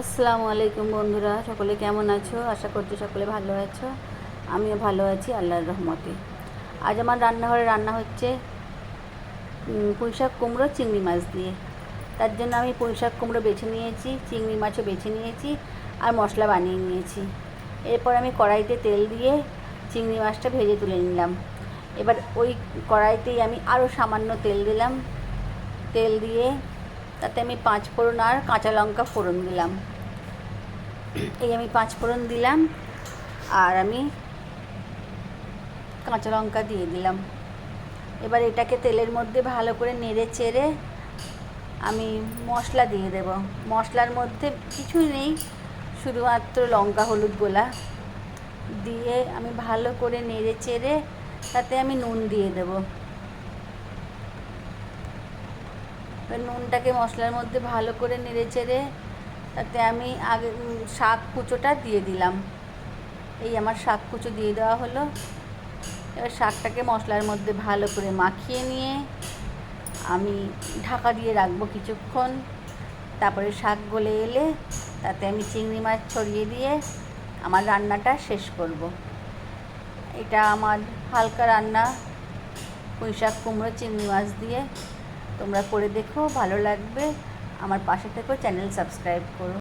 আসসালামু আলাইকুম বন্ধুরা, সকলে কেমন আছো? আশা করছি সকলে ভালো আছো। আমিও ভালো আছি, আল্লাহর রহমতে। আজ আমার রান্নাঘরে রান্না হচ্ছে পুঁইশাক কুমড়ো, চিংড়ি মাছ দিয়ে। তার জন্য আমি পুঁইশাক কুমড়ো বেছে নিয়েছি, চিংড়ি মাছও বেছে নিয়েছি আর মশলা বানিয়ে নিয়েছি। এরপর আমি কড়াইতে তেল দিয়ে চিংড়ি মাছটা ভেজে তুলে নিলাম। এবার ওই কড়াইতেই আমি আরও সামান্য তেল দিলাম। তেল দিয়ে তাতে আমি পাঁচ ফোড়ন আর কাঁচা লঙ্কা ফোড়ন দিলাম। এই আমি পাঁচ ফোড়ন দিলাম আর আমি কাঁচা লঙ্কা দিয়ে দিলাম। এবার এটাকে তেলের মধ্যে ভালো করে নেড়ে চেড়ে আমি মশলা দিয়ে দেব। মশলার মধ্যে কিছুই নেই, শুধুমাত্র লঙ্কা, হলুদ, গোলা। দিয়ে আমি ভালো করে নেড়ে চেড়ে তাতে আমি নুন দিয়ে দেবো এবার নুনটাকে মশলার মধ্যে ভালো করে নেড়ে চেড়ে তাতে আমি আগে শাক কুচোটা দিয়ে দিলাম। এই আমার শাক কুচো দিয়ে দেওয়া হলো। এবার শাকটাকে মশলার মধ্যে ভালো করে মাখিয়ে নিয়ে আমি ঢাকা দিয়ে রাখব কিছুক্ষণ। তারপরে শাক গলে এলে তাতে আমি চিংড়ি মাছ ছড়িয়ে দিয়ে আমার রান্নাটা শেষ করব। এটা আমার হালকা রান্না পুঁই শাক কুমড়ো, চিংড়ি মাছ দিয়ে। তোমরা করে দেখো ভালো লাগবে। আমার পাশে থেকেও চ্যানেল সাবস্ক্রাইব করো।